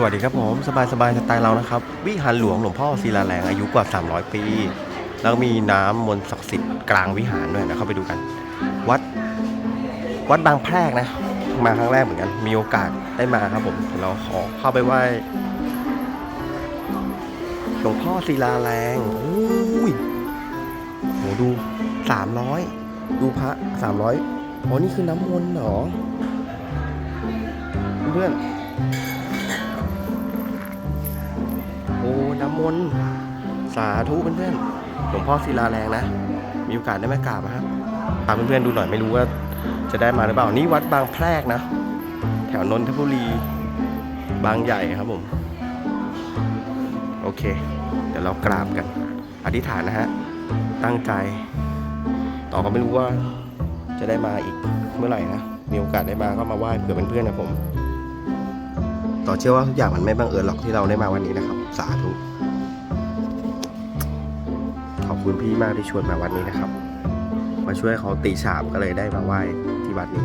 สวัสดีครับผมสบายสบายสไตล์เรานะครับ วิหารหลวงหลวงพ่อศิลาแรงอายุกว่า 300 ปี แล้วมีน้ำมนต์ศักดิ์สิทธิ์กลางวิหารด้วยนะเข้าไปดูกัน วัดวัดบางแพรกนะ มาครั้งแรกเหมือนกัน มีโอกาสได้มาครับผมเดี๋ยวเราขอเข้าไปไหว้หลวงพ่อศิลาแรงโอ้ยโหดู 300 ดูพระ 300อ๋อนี่คือน้ำมนต์เหรอเพื่อน มนต์ สาธุเพื่อนๆหลวงพ่อศิลาแรงนะ มีโอกาสได้มากราบนะครับตามเพื่อนๆดูหน่อยไม่รู้ว่าจะได้มาหรือเปล่า นี่วัดบางแพรกนะ แถวนนทบุรี บางใหญ่ครับผม โอเค เดี๋ยวเรากราบกัน อธิษฐานนะฮะ ตั้งใจ ต่อก็ไม่รู้ว่าจะได้มาอีกเมื่อไหร่นะ มีโอกาสได้มาก็มาไหว้เผื่อเป็นเพื่อนนะผม ต่อเชื่อว่าทุกอย่างมันไม่บังเอิญหรอกที่เราได้มาวันนี้นะครับ สาธุ อบคุณพี่มากที่ชวนมาวันนี้นะครับ มาช่วยเขาตีฉาบก็เลยได้มาไหว้ที่วัดนี้